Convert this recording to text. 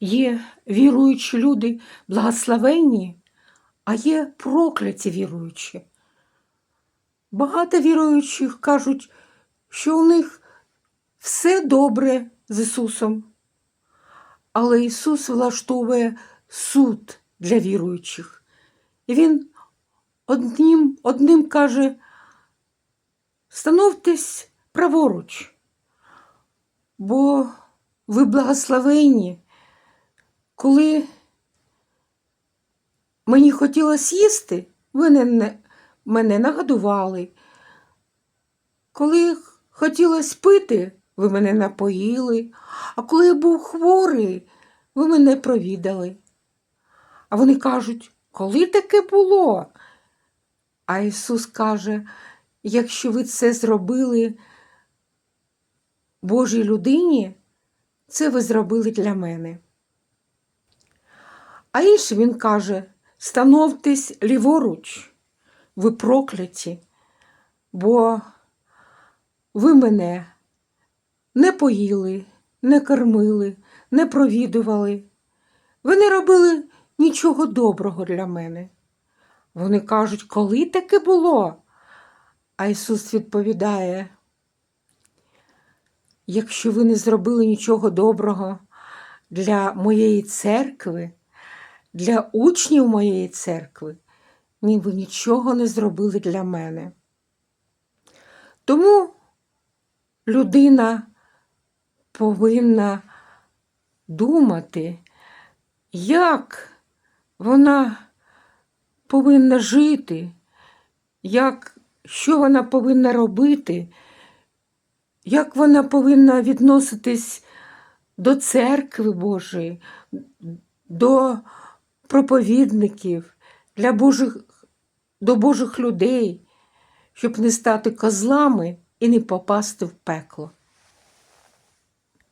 Є віруючі люди благословенні, а є прокляті віруючі. Багато віруючих кажуть, що у них все добре з Ісусом. Але Ісус влаштовує суд для віруючих. І Він одним, одним каже: становтесь праворуч, бо ви благословенні, коли мені хотілося їсти, ви не, не, мене нагодували. Коли хотілося пити, ви мене напоїли, а коли я був хворий, ви мене провідали. А вони кажуть, коли таке було? А Ісус каже, якщо ви це зробили Божій людині, це ви зробили для мене. А інший він каже: становтесь ліворуч, ви прокляті, бо ви мене не поїли, не кормили, не провідували. Ви не робили нічого доброго для мене. Вони кажуть, коли таке було? А Ісус відповідає, якщо ви не зробили нічого доброго для моєї церкви, для учнів моєї церкви, ні, ви нічого не зробили для мене. Тому людина повинна думати, як вона повинна жити, як, що вона повинна робити, як вона повинна відноситись до церкви Божої, до проповідників, для Божих, до Божих людей, щоб не стати козлами і не попасти в пекло.